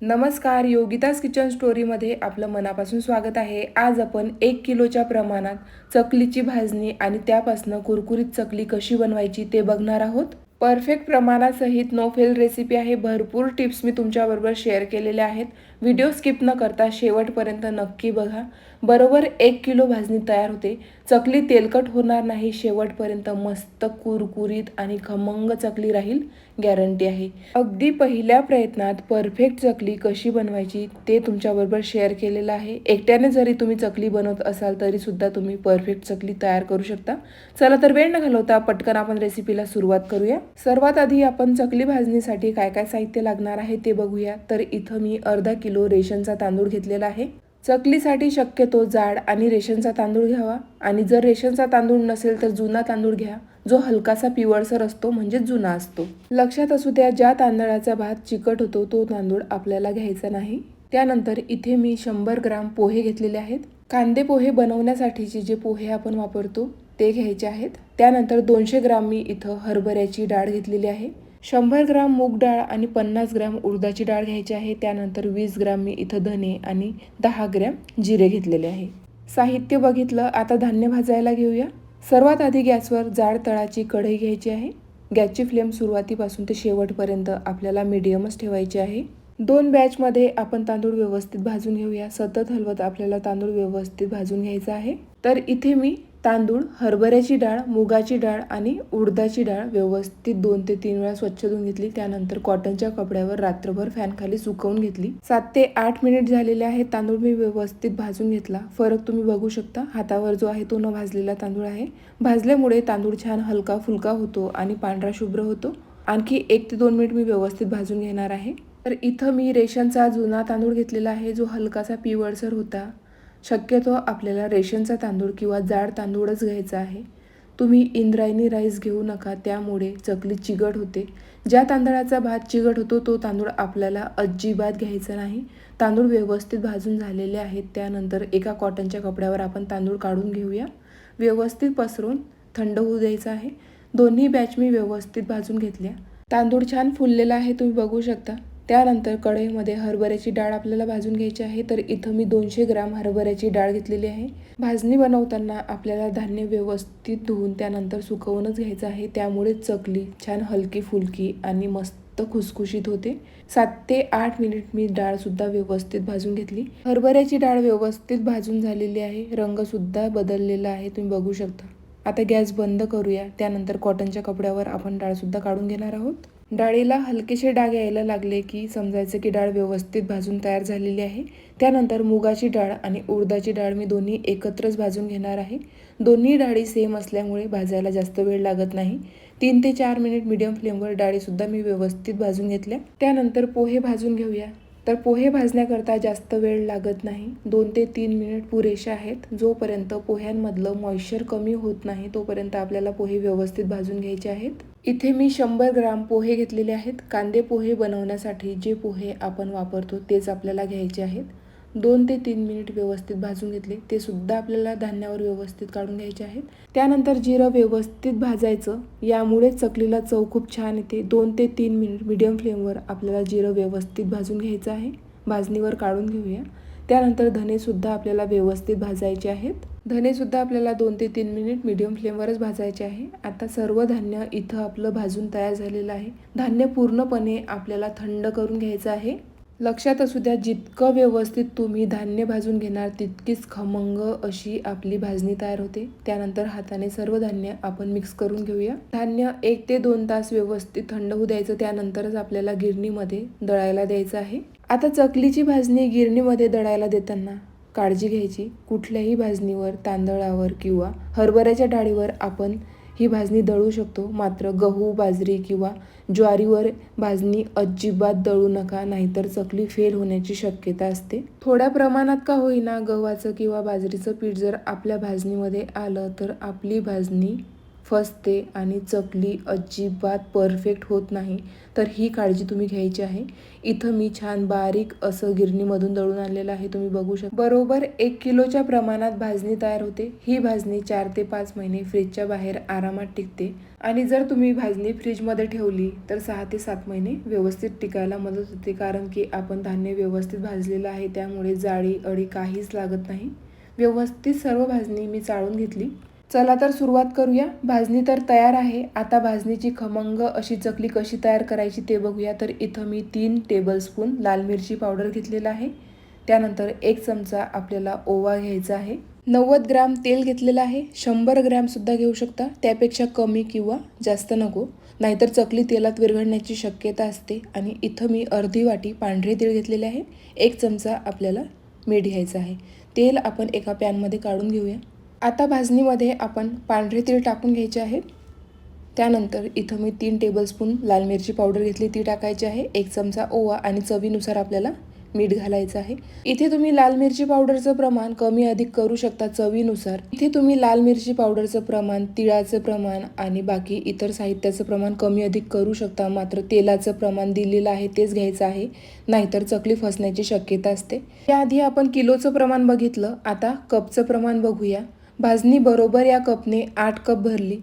नमस्कार योगितास किचन स्टोरीमध्ये आपलं मनापासून स्वागत आहे. आज आपण एक किलोच्या प्रमाणात चकलीची भाजणी आणि त्यापासून कुरकुरीत चकली कशी बनवायची ते बघणार आहोत. परफेक्ट प्रमाणासहित नो फेल रेसिपी आहे. भरपूर टिप्स मी तुमच्याबरोबर शेअर केलेल्या आहेत. व्हिडिओ स्किप न करता शेवटपर्यंत नक्की बघा. बरोबर एक किलो भाजणी तयार होते. चकली तेलकट होणार नाही. शेवटपर्यंत मस्त कुरकुरीत आणि खमंग चकली राहील. गॅरंटी आहे. अगदी पहिल्या प्रयत्नात परफेक्ट चकली कशी बनवायची ते तुमच्याबरोबर शेअर केलेलं आहे. एकट्याने जरी तुम्ही चकली बनवत असाल तरीसुद्धा तुम्ही परफेक्ट चकली तयार करू शकता. चला तर वेळ न घालवता पटकन आपण रेसिपीला सुरुवात करूया. सर्वात आधी आपण चकली भाजणीसाठी काय काय साहित्य लागणार आहे ते बघूया. तर इथं मी अर्धा किलो किलो रेशनचा तांदूळ घेतलेला आहे. चकलीसाठी शक्यतो जाड आणि रेशनचा तांदूळ घ्यावा. आणि जर रेशनचा तांदूळ नसेल तर जुना तांदूळ घ्या. जो हलकासा पिवळसर असतो म्हणजे जुना असतो. लक्षात असू द्या ज्या तांदळाचा भात चिकट होतो तो तांदूळ आपल्याला घ्यायचा नाही. त्यानंतर इथे मी शंभर ग्राम पोहे घेतलेले आहेत. कांदे पोहे बनवण्यासाठीचे जे पोहे आपण वापरतो ते घ्यायचे आहेत. त्यानंतर दोनशे ग्राम मी इथं हरभऱ्याची डाळ घेतलेली आहे. शंभर ग्राम मूग डाळ आणि पन्नास ग्राम उडदाची डाळ घ्यायची आहे. त्यानंतर वीस ग्राम मी इथं धने आणि दहा ग्रॅम जिरे घेतलेले आहे. साहित्य बघितलं आता धान्य भाजायला घेऊया. सर्वात आधी गॅसवर जाड तळाची कढई घ्यायची आहे. गॅसची फ्लेम सुरुवातीपासून ते शेवटपर्यंत आपल्याला मीडियमच ठेवायची आहे. दोन बॅचमध्ये आपण तांदूळ व्यवस्थित भाजून घेऊया. सतत हलवत आपल्याला तांदूळ व्यवस्थित भाजून घ्यायचा आहे. तर इथे मी तांदूळ हरभऱ्याची डाळ मुगाची डाळ आणि उडदाची डाळ व्यवस्थित दोन ते तीन वेळा स्वच्छ धुवून घेतली. त्यानंतर कॉटनच्या कपड्यावर रात्रभर फॅनखाली सुकवून घेतली. सात ते आठ मिनिट झालेले आहेत तांदूळ मी व्यवस्थित भाजून घेतला. फरक तुम्ही बघू शकता. हातावर जो आहे तो न भाजलेला तांदूळ आहे. भाजल्यामुळे तांदूळ छान हलका फुलका होतो आणि पांढरा शुभ्र होतो. आणखी एक ते दोन मिनिट मी व्यवस्थित भाजून घेणार आहे. तर इथं मी रेशनचा जुना तांदूळ घेतलेला आहे जो हलकासा पिवळसर होता. शक्यतो आपल्याला रेशनचा तांदूळ किंवा जाड तांदूळच घ्यायचा आहे. तुम्ही इंद्रायणी राईस घेऊ नका त्यामुळे चकली चिगट होते. ज्या तांदळाचा भात चिगट होतो तो तांदूळ आपल्याला अजिबात घ्यायचा नाही. तांदूळ व्यवस्थित भाजून झालेले आहेत त्यानंतर एका कॉटनच्या कपड्यावर आपण तांदूळ काढून घेऊया. व्यवस्थित पसरून थंड होऊ द्यायचं आहे. दोन्ही बॅच मी व्यवस्थित भाजून घेतल्या. तांदूळ छान फुललेला आहे तुम्ही बघू शकता. त्यानंतर कढईमध्ये हरभऱ्याची डाळ आपल्याला भाजून घ्यायची आहे. तर इथं मी दोनशे ग्राम हरभऱ्याची डाळ घेतलेली आहे. भाजणी बनवताना आपल्याला धान्य व्यवस्थित धुवून त्यानंतर सुकवूनच घ्यायचं आहे. त्यामुळे चकली छान हलकी फुलकी आणि मस्त खुसखुशीत होते. सात ते आठ मिनिट मी डाळसुद्धा व्यवस्थित भाजून घेतली. हरभऱ्याची डाळ व्यवस्थित भाजून झालेली आहे. रंगसुद्धा बदललेला आहे. तुम्ही बघू शकता. आता गॅस बंद करूया. त्यानंतर कॉटनच्या कपड्यावर आपण डाळसुद्धा काढून घेणार आहोत. डाळीला हलकेसे डाग यायला लागले की समजायचं की डाळ व्यवस्थित भाजून तयार झालेली आहे. त्यानंतर मुगाची डाळ आणि उडदाची डाळ मी दोन्ही एकत्रच भाजून घेणार आहे. दोन्ही डाळी सेम असल्यामुळे भाजायला जास्त वेळ लागत नाही. तीन ते चार मिनिट मीडियम फ्लेमवर डाळीसुद्धा मी व्यवस्थित भाजून घेतल्या. त्यानंतर पोहे भाजून घेऊया. तर पोहे भाजण्याकरता जास्त वेळ लागत नाही. दोन ते तीन मिनिट पुरेसे आहेत. जोपर्यंत पोह्यांमधलं मॉइश्चर कमी होत नाही तोपर्यंत आपल्याला पोहे व्यवस्थित भाजून घ्यायचे आहेत. इथे मी शंभर ग्राम पोहे घेतलेले आहेत. कांदे पोहे बनवण्यासाठी जे पोहे आपण वापरतो तेच आपल्याला घ्यायचे आहेत. दोन ते तीन मिनिट व्यवस्थित भाजून घेतले. ते सुद्धा आपल्याला धान्यावर व्यवस्थित काढून घ्यायचे आहेत. त्यानंतर जिरं व्यवस्थित भाजायचं. यामुळे चकलीला चव खूप छान येते. दोन ते तीन मिनिट मीडियम फ्लेमवर आपल्याला जिरं व्यवस्थित भाजून घ्यायचं आहे. भाजणीवर काढून घेऊया. त्यानंतर धनेसुद्धा आपल्याला व्यवस्थित भाजायचे आहेत. धनेसुद्धा आपल्याला दोन ते तीन मिनिट मीडियम फ्लेमवरच भाजायचे आहे. आता सर्व धान्य इथं आपलं भाजून तयार झालेलं आहे. धान्य पूर्णपणे आपल्याला थंड करून घ्यायचं आहे. लक्षात असू द्या जितकं व्यवस्थित तुम्ही धान्य भाजून घेणार तितकीच खमंग अशी आपली भाजणी तयार होते. त्यानंतर हाताने सर्व धान्य आपण मिक्स करून घेऊया. धान्य एक ते दोन तास व्यवस्थित थंड होऊ द्यायचं त्यानंतरच आपल्याला गिरणीमध्ये दळायला द्यायचं आहे. आता चकलीची भाजणी गिरणीमध्ये दळायला देताना काळजी घ्यायची. कुठल्याही भाजणीवर तांदळावर किंवा हरभऱ्याच्या डाळीवर आपण ही भाजणी दळू शकतो. मात्र गहू बाजरी किंवा ज्वारीवर भाजणी अजिबात दळू नका नाहीतर चकली फेल होण्याची शक्यता असते. थोड्या प्रमाणात का होईना गव्हाचं किंवा बाजरीचं पीठ जर आपल्या भाजणीमध्ये आलं तर आपली भाजणी फसते आणि चकली अजिबात परफेक्ट होत नाही. तर ही काळजी तुम्ही घ्यायची आहे. इथं मी छान बारीक असं गिरणीमधून दळून आणलेलं आहे. तुम्ही बघू शकता. बरोबर एक किलोच्या प्रमाणात भाजणी तयार होते. ही भाजणी चार ते पाच महिने फ्रीजच्या बाहेर आरामात टिकते. आणि जर तुम्ही भाजणी फ्रीजमध्ये ठेवली तर सहा ते सात महिने व्यवस्थित टिकायला मदत होते. कारण की आपण धान्य व्यवस्थित भाजलेलं आहे त्यामुळे जाळी अळी काहीच लागत नाही. व्यवस्थित सर्व भाजणी मी चाळून घेतली. चला तर सुरुवात करूया. भाजणी तर तयार आहे. आता भाजणीची खमंग अशी चकली कशी तयार करायची ते बघूया. तर इथं मी तीन टेबलस्पून लाल मिरची पावडर घेतलेला आहे. त्यानंतर एक चमचा आपल्याला ओवा घ्यायचा आहे. नव्वद ग्राम तेल घेतलेलं आहे. शंभर ग्रॅमसुद्धा घेऊ शकता. त्यापेक्षा कमी किंवा जास्त नको. नाहीतर चकली तेलात विरघळण्याची शक्यता असते. आणि इथं मी अर्धी वाटी पांढरे तीळ घेतलेले आहे. एक चमचा आपल्याला मीठ घ्यायचं आहे. तेल आपण एका पॅनमध्ये काढून घेऊया. आता भाजणीमध्ये आपण पांढरे तीळ टाकून घ्यायचे आहे त्यानंतर इथं मी तीन टेबलस्पून लाल मिरची पावडर घेतली ती टाकायची आहे. एक चमचा ओवा आणि चवीनुसार आपल्याला मीठ घालायचं आहे. इथे तुम्ही लाल मिरची पावडरचं प्रमाण कमी अधिक करू शकता चवीनुसार. इथे तुम्ही लाल मिरची पावडरचं प्रमाण तिळाचं प्रमाण आणि बाकी इतर साहित्याचं प्रमाण कमी अधिक करू शकता. मात्र तेलाचं प्रमाण दिलेलं आहे तेच घ्यायचं आहे. नाहीतर चकली फसण्याची शक्यता असते. त्याआधी आपण किलोचं प्रमाण बघितलं. आता कपचं प्रमाण बघूया. भाजणी बरोबर या कपने आठ कप भरली.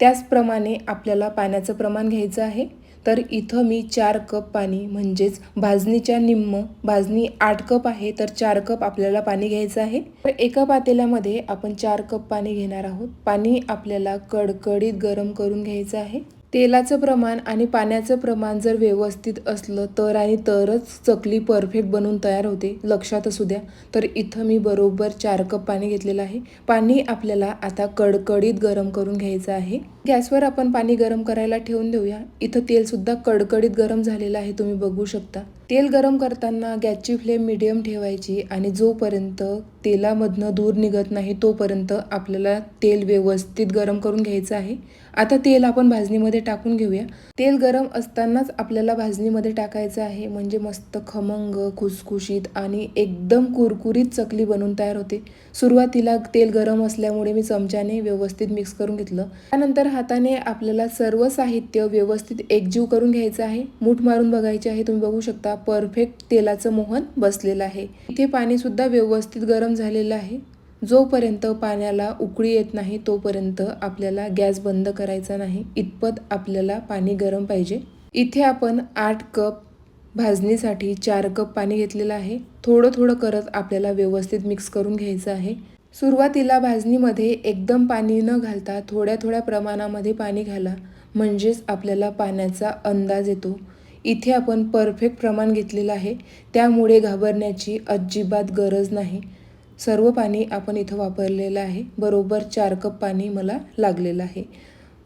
त्याचप्रमाणे आपल्याला पाण्याचं प्रमाण घ्यायचं आहे. तर इथं मी चार कप पाणी म्हणजेच भाजणीच्या निम्म भाजणी आठ कप आहे तर चार कप आपल्याला पाणी घ्यायचं आहे. तर एका पातेल्यामध्ये आपण चार कप पाणी घेणार आहोत. पाणी आपल्याला कडकडीत गरम करून घ्यायचं आहे. तेलाचं प्रमाण आणि पाण्याचं प्रमाण जर व्यवस्थित असलं तर आणि तरच चकली परफेक्ट बनवून तयार होते लक्षात असू द्या. तर इथं मी बरोबर चार कप पाणी घेतलेलं आहे. पाणी आपल्याला आता कडकडीत गरम करून घ्यायचं आहे. गॅसवर आपण पाणी गरम करायला ठेवून देऊया. इथं तेलसुद्धा कडकडीत गरम झालेलं आहे तुम्ही बघू शकता. तेल गरम करताना गॅसची फ्लेम मिडियम ठेवायची आणि जोपर्यंत तेलामधनं दूर निघत नाही तोपर्यंत आपल्याला तेल व्यवस्थित गरम करून घ्यायचं आहे. आता तेल आपण भाजणीमध्ये टाकून घेऊया. तेल गरम असतानाच आपल्याला भाजणीमध्ये टाकायचं आहे म्हणजे मस्त खमंग खुसखुशीत आणि एकदम कुरकुरीत चकली बनवून तयार होते. सुरुवातीला तेल गरम असल्यामुळे मी चमच्याने व्यवस्थित मिक्स करून घेतलं. त्यानंतर हाताने आपल्याला सर्व साहित्य व्यवस्थित एकजीव करून घ्यायचं आहे. मूठ मारून बघायचे आहे तुम्ही बघू शकता. परफेक्ट तेलाचं मोहन बसलेलं आहे. इथे पाणी सुद्धा व्यवस्थित गरम झालेलं आहे. जोपर्यंत पाण्याला उकळी येत नाही तोपर्यंत आपल्याला गॅस बंद करायचा नाही. इतपत आपल्याला पाणी गरम पाहिजे. इथे आपण आठ कप भाजणीसाठी चार कप पाणी घेतलेलं आहे. थोडं थोडं करत आपल्याला व्यवस्थित मिक्स करून घ्यायचं आहे. सुरुवातीला भाजणीमध्ये एकदम पाणी न घालता थोड्या थोड्या प्रमाणामध्ये पाणी घाला म्हणजेच आपल्याला पाण्याचा अंदाज येतो. इथे आपण परफेक्ट प्रमाण घेतलेलं आहे त्यामुळे घाबरण्याची अजिबात गरज नाही. सर्व पाणी आपण इथं वापरलेलं आहे बरोबर चार कप पाणी मला लागलेलं आहे.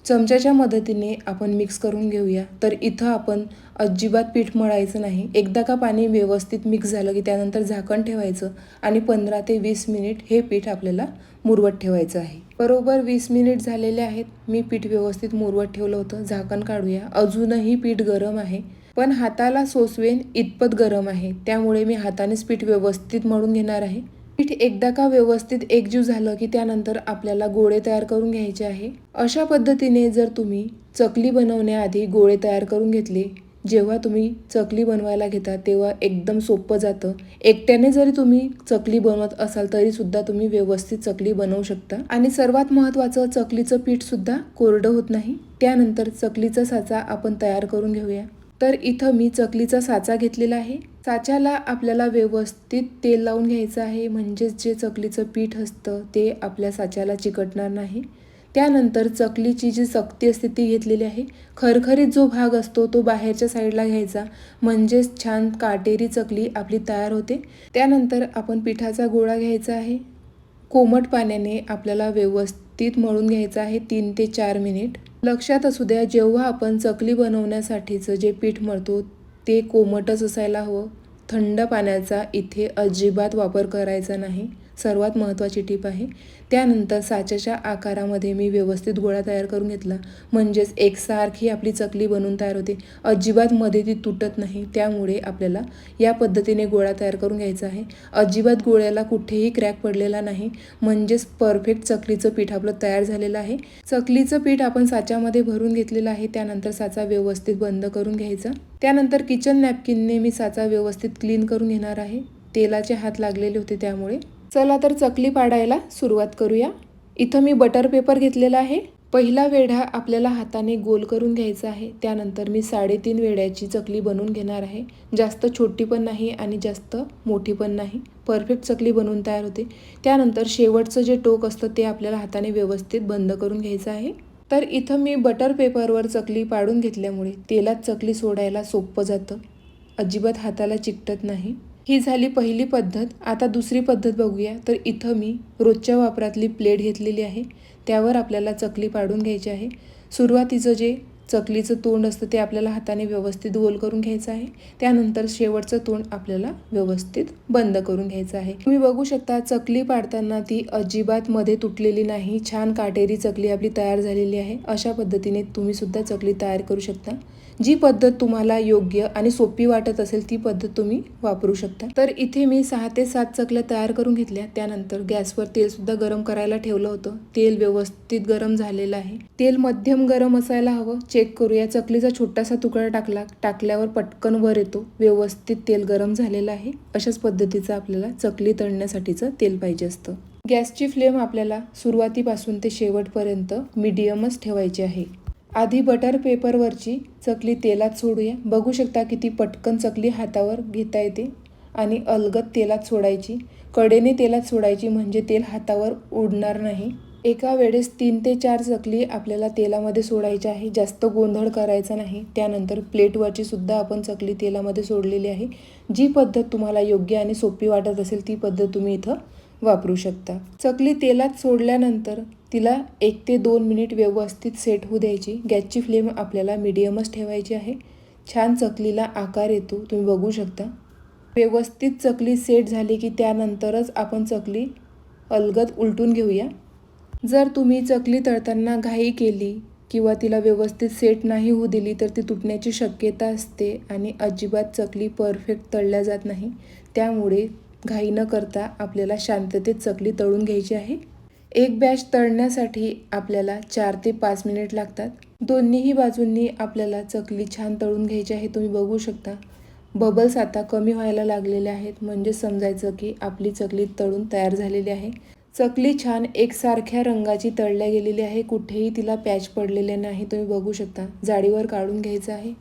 चमच्याच्या मदतीने आपण मिक्स करून घेऊया. तर इथं आपण अजिबात पीठ मळायचं नाही. एकदा का पाणी व्यवस्थित मिक्स झालं की त्यानंतर झाकण ठेवायचं आणि पंधरा ते वीस मिनिट हे पीठ आपल्याला मुरवत ठेवायचं आहे. बरोबर वीस मिनिट झालेले आहेत. मी पीठ व्यवस्थित मुरवत ठेवलं होतं. झाकण काढूया. अजूनही पीठ गरम आहे. पण हाताला सोसवेन इतपत गरम आहे. त्यामुळे मी हातानेच पीठ व्यवस्थित मळून घेणार आहे. पीठ एकदा का व्यवस्थित एकजीव झालं की त्यानंतर आपल्याला गोळे तयार करून घ्यायचे आहे. अशा पद्धतीने जर तुम्ही चकली बनवण्याआधी गोळे तयार करून घेतले जेव्हा तुम्ही चकली बनवायला घेता तेव्हा एकदम सोपं जातं. एकट्याने जरी तुम्ही चकली बनवत असाल तरी सुद्धा तुम्ही व्यवस्थित चकली बनवू शकता. आणि सर्वात महत्त्वाचं चकलीचं पीठ सुद्धा कोरडं होत नाही. त्यानंतर चकलीचा साचा आपण तयार करून घेऊया. तर इथं मी चकलीचा साचा घेतलेला आहे. साच्याला आपल्याला व्यवस्थित तेल लावून घ्यायचं आहे. म्हणजेच जे चकलीचं पीठ असतं ते आपल्या साच्याला चिकटणार नाही. त्यानंतर चकलीची जी सक्ती असते ती घेतलेली आहे. खरखरीत जो भाग असतो तो बाहेरच्या साईडला घ्यायचा. म्हणजेच छान काटेरी चकली आपली तयार होते. त्यानंतर आपण पिठाचा गोळा घ्यायचा आहे. कोमट पाण्याने आपल्याला व्यवस्थित मळून घ्यायचं आहे तीन ते चार मिनिट. लक्षात असू द्या जेव्हा आपण चकली बनवण्यासाठीचं जे पीठ मळतो ते कोमटच असायला हवं. थंड पाण्याचा इथे अजिबात वापर करायचा नाही. सर्वात महत्त्वाची टीप आहे. त्यानंतर साच्याच्या आकारामध्ये मी व्यवस्थित गोळा तयार करून घेतला. म्हणजेच एकसारखी आपली चकली बनवून तयार होते. अजिबात मध्ये ती तुटत नाही. त्यामुळे आपल्याला या पद्धतीने गोळा तयार करून घ्यायचा आहे. अजिबात गोळ्याला कुठेही क्रॅक पडलेला नाही. म्हणजेच परफेक्ट चकलीचं पीठ आपलं तयार झालेलं आहे. चकलीचं पीठ आपण साच्यामध्ये भरून घेतलेलं आहे. त्यानंतर साचा व्यवस्थित बंद करून घ्यायचा. त्यानंतर किचन नॅपकिनने मी साचा व्यवस्थित क्लीन करून घेणार आहे. तेलाचे हात लागलेले होते त्यामुळे चला तर चकली पाडायला सुरुवात करूया. इथं मी बटर पेपर घेतलेला आहे. पहिला वेढा आपल्याला हाताने गोल करून घ्यायचा आहे. त्यानंतर मी साडेतीन वेड्याची चकली बनवून घेणार आहे. जास्त छोटी पण नाही आणि जास्त मोठी पण नाही. परफेक्ट चकली बनवून तयार होते. त्यानंतर शेवटचं जे टोक असतं ते आपल्याला हाताने व्यवस्थित बंद करून घ्यायचं आहे. तर इथं मी बटर पेपरवर चकली पाडून घेतल्यामुळे तेलात चकली सोडायला सोपं जातं. अजिबात हाताला चिकटत नाही. ही झाली पहिली पद्धत. आता दुसरी पद्धत बघूया. तर इथं मी रोजच्या वापरातली प्लेट घेतलेली आहे. त्यावर आपल्याला चकली पाडून घ्यायची आहे. सुरुवातीचं जे चकलीचं तोंड असतं ते आपल्याला हाताने व्यवस्थित गोल करून घ्यायचं आहे. त्यानंतर शेवटचं तोंड आपल्याला व्यवस्थित बंद करून घ्यायचं आहे. तुम्ही बघू शकता चकली पाडताना ती अजिबात मध्ये तुटलेली नाही. छान काटेरी चकली आपली तयार झालेली आहे. अशा पद्धतीने तुम्ही सुद्धा चकली तयार करू शकता. जी पद्धत तुम्हाला योग्य आणि सोपी वाटत असेल ती पद्धत तुम्ही वापरू शकता. तर इथे मी सहा ते सात चकल्या तयार करून घेतल्या. त्यानंतर गॅसवर तेलसुद्धा गरम करायला ठेवलं होतं. तेल व्यवस्थित गरम झालेलं आहे. तेल मध्यम गरम असायला हवं. चेक करूया. चकलीचा छोटासा तुकडा टाकला. टाकल्यावर पटकन वर येतो. व्यवस्थित तेल गरम झालेलं आहे. अशाच पद्धतीचं आपल्याला चकली तळण्यासाठीचं तेल पाहिजे असतं. गॅसची फ्लेम आपल्याला सुरुवातीपासून ते शेवटपर्यंत मीडियमच ठेवायची आहे. आधी बटर पेपरवरची चकली तेलात सोडूया. बघू शकता किती पटकन चकली हातावर घेता येते आणि अलगद तेलात सोडायची. कडेने तेलात सोडायची म्हणजे तेल हातावर उडणार नाही. एका वेळेस तीन ते चार चकली आपल्याला तेलामध्ये सोडायची आहे. जास्त गोंधळ करायचा नाही. त्यानंतर प्लेटवरची सुद्धा आपण चकली तेलामध्ये सोडलेली आहे. जी पद्धत तुम्हाला योग्य आणि सोपी वाटत असेल ती पद्धत तुम्ही इथं वापरू शकता. चकली तेलात सोडल्यानंतर तिला एक ते दोन मिनिट व्यवस्थित सेट होऊ द्यायची. गॅसची फ्लेम आपल्याला मिडियमच ठेवायची आहे. छान चकलीला आकार येतो. तुम्ही बघू शकता. व्यवस्थित चकली सेट झाली की त्यानंतरच आपण चकली अलगद उलटून घेऊया. जर तुम्ही चकली तळताना घाई केली किंवा तिला व्यवस्थित सेट नाही होऊ दिली तर ती तुटण्याची शक्यता असते आणि अजिबात चकली परफेक्ट तळल्या जात नाही. त्यामुळे घाई न करता आपल्याला शांततेत चकली तळून घ्यायची आहे. एक बॅच तळण्यासाठी आपल्याला चार ते पाच मिनिट लागतात. दोन्हीही बाजूंनी आपल्याला चकली छान तळून घ्यायची आहे. तुम्ही बघू शकता बबल्स आता कमी व्हायला लागलेले आहेत. म्हणजे समजायचं की आपली चकली तळून तयार झालेली आहे. चकली छान एकसारख्या रंगाची तळल्या गेलेली आहे. कुठेही तिला पॅच पडलेले नाही. तुम्ही बघू शकता जाडीवर काढून घ्यायचं आहे.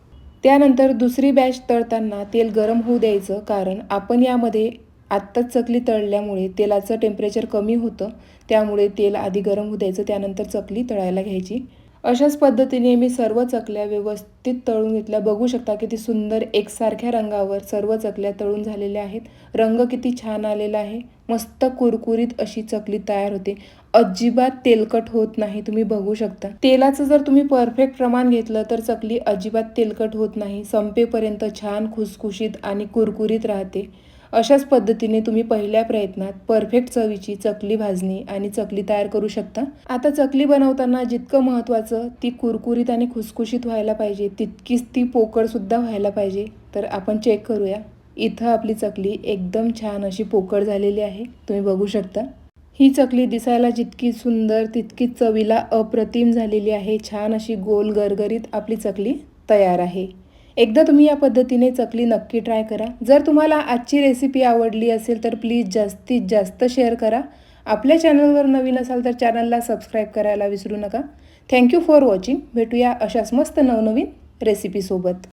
त्यानंतर दुसरी बॅच तळताना तेल गरम होऊ द्यायचं. कारण आपण यामध्ये आत्ताच चकली तळल्यामुळे तेलाचं टेम्परेचर कमी होतं. त्यामुळे तेल आधी गरम होऊ द्यायचं त्यानंतर चकली तळायला घ्यायची. अशाच पद्धतीने मी सर्व चकल्या व्यवस्थित तळून घेतल्या. बघू शकता किती सुंदर एकसारख्या रंगावर सर्व चकल्या तळून झालेल्या आहेत. रंग किती छान आलेला आहे. मस्त कुरकुरीत अशी चकली तयार होते. अजिबात तेलकट होत नाही तुम्ही बघू शकता. तेलाचं जर तुम्ही परफेक्ट प्रमाण घेतलं तर चकली अजिबात तेलकट होत नाही. संपेपर्यंत छान खुसखुशीत आणि कुरकुरीत राहते. अशाच पद्धतीने तुम्ही पहिल्या प्रयत्नात परफेक्ट चवीची चकली भाजणी आणि चकली तयार करू शकता. आता चकली बनवताना जितकं महत्त्वाचं ती कुरकुरीत आणि खुसखुशीत व्हायला पाहिजे तितकीच ती पोकळसुद्धा व्हायला पाहिजे. तर आपण चेक करूया. इथं आपली चकली एकदम छान अशी पोकळ झालेली आहे. तुम्ही बघू शकता. ही चकली दिसायला जितकी सुंदर तितकीच चवीला अप्रतिम झालेली आहे. छान अशी गोल गरगरीत आपली चकली तयार आहे. एकदा तुम्ही या पद्धतीने चकली नक्की ट्राय करा. जर तुम्हाला आजची रेसिपी आवडली असेल तर प्लीज जास्तीत जास्त शेअर करा. आपल्या चॅनलवर नवीन असाल तर चॅनलला सबस्क्राईब करायला विसरू नका. थँक्यू फॉर वॉचिंग भेटूया अशाच मस्त नवनवीन रेसिपीसोबत